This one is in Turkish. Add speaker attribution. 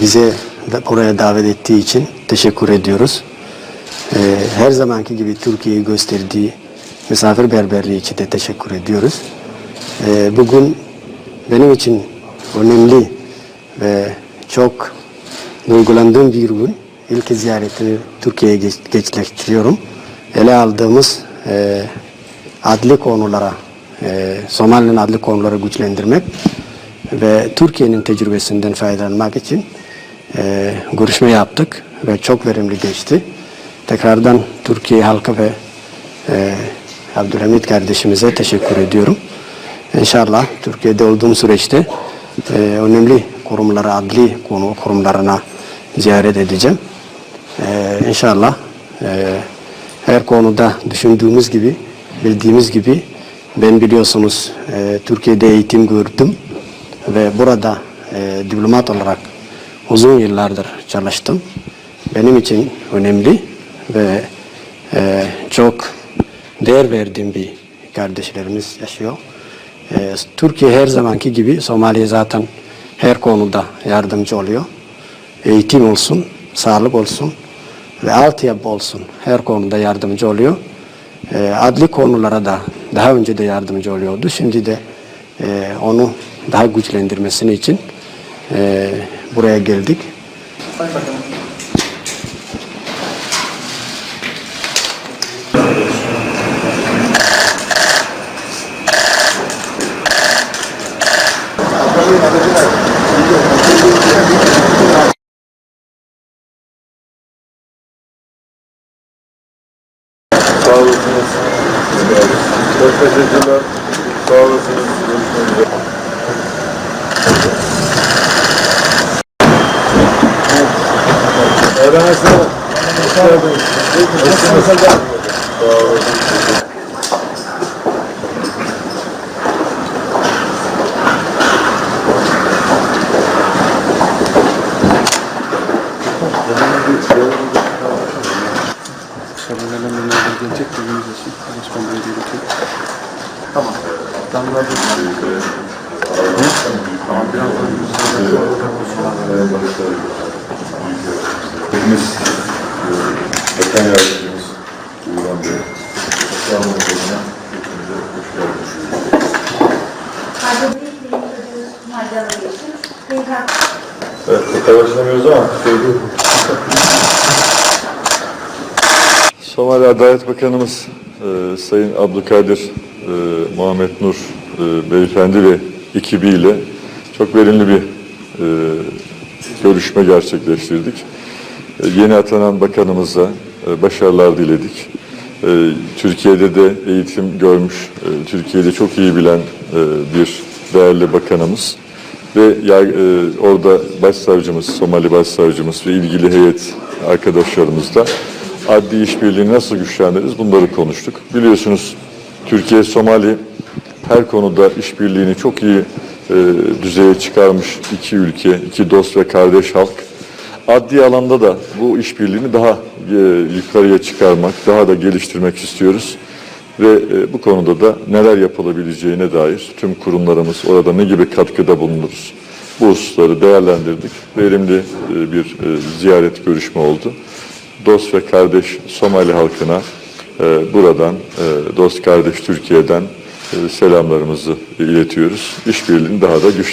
Speaker 1: bize de buraya davet ettiği için teşekkür ediyoruz. E, her zamanki gibi Türkiye'yi gösterdiği misafirperverliği için de teşekkür ediyoruz. E, bugün benim için önemli ve çok duygulandığım bir gün. İlk ziyaretini Türkiye'ye geç, geçleştiriyorum. Ele aldığımız e, adli konulara, e, Somali'nin adli konuları güçlendirmek ve Türkiye'nin tecrübesinden faydalanmak için e, görüşme yaptık ve çok verimli geçti. Tekrardan Türkiye halkı ve e, Abdülhamit kardeşimize teşekkür ediyorum. İnşallah Türkiye'de olduğum süreçte e, önemli kurumlara, adli konu kurumlarına ziyaret edeceğim. E, inşallah e, her konuda düşündüğümüz gibi, bildiğimiz gibi ben biliyorsunuz e, Türkiye'de eğitim gördüm ve burada e, diplomat olarak uzun yıllardır çalıştım. Benim için önemli ve e, çok değer verdiğim bir kardeşlerimiz yaşıyor. E, Türkiye her zamanki gibi Somali'ye zaten her konuda yardımcı oluyor. Eğitim olsun, sağlık olsun ve altyapı olsun her konuda yardımcı oluyor. E, adli konulara da daha önce de yardımcı oluyordu. Şimdi de e, onu daha güçlendirmesini için e, buraya geldik.
Speaker 2: Sağ olasınız. Teşekkürler. Sağ olasınız. Görüşmek üzere. Sağ olun.
Speaker 3: Sabırlarla bunlardan gelecek bilginiz olsun. Başkan Bey gelecek. Tamam. Damla bir Tamam birazdan
Speaker 2: Hepimiz e, Bakan Yardımcımız Uğran Bey. İstanbul Hoca'na hepinize hoş geldiniz. Evet, tekrarlaşamıyoruz ama sevgi. Somali Adalet Bakanımız e, Sayın Abdülkadir e, Muhammed Nur e, Beyefendi ve ekibiyle çok verimli bir e, görüşme gerçekleştirdik. E, yeni atanan bakanımıza başarılar diledik. E, Türkiye'de de eğitim görmüş, e, Türkiye'de çok iyi bilen e, bir değerli bakanımız ve e, orada başsavcımız, Somali başsavcımız ve ilgili heyet arkadaşlarımız da adli işbirliğini nasıl güçlendiririz bunları konuştuk. Biliyorsunuz Türkiye, Somali her konuda işbirliğini çok iyi e, düzeye çıkarmış iki ülke, iki dost ve kardeş halk. Adli alanda da bu işbirliğini daha e, yukarıya çıkarmak, daha da geliştirmek istiyoruz. Ve e, bu konuda da neler yapılabileceğine dair tüm kurumlarımız orada ne gibi katkıda bulunuruz. Bu hususları değerlendirdik. Verimli e, bir ziyaret görüşme oldu. Dost ve kardeş Somali halkına buradan dost kardeş Türkiye'den selamlarımızı iletiyoruz. İşbirliğini daha da güçlendirmek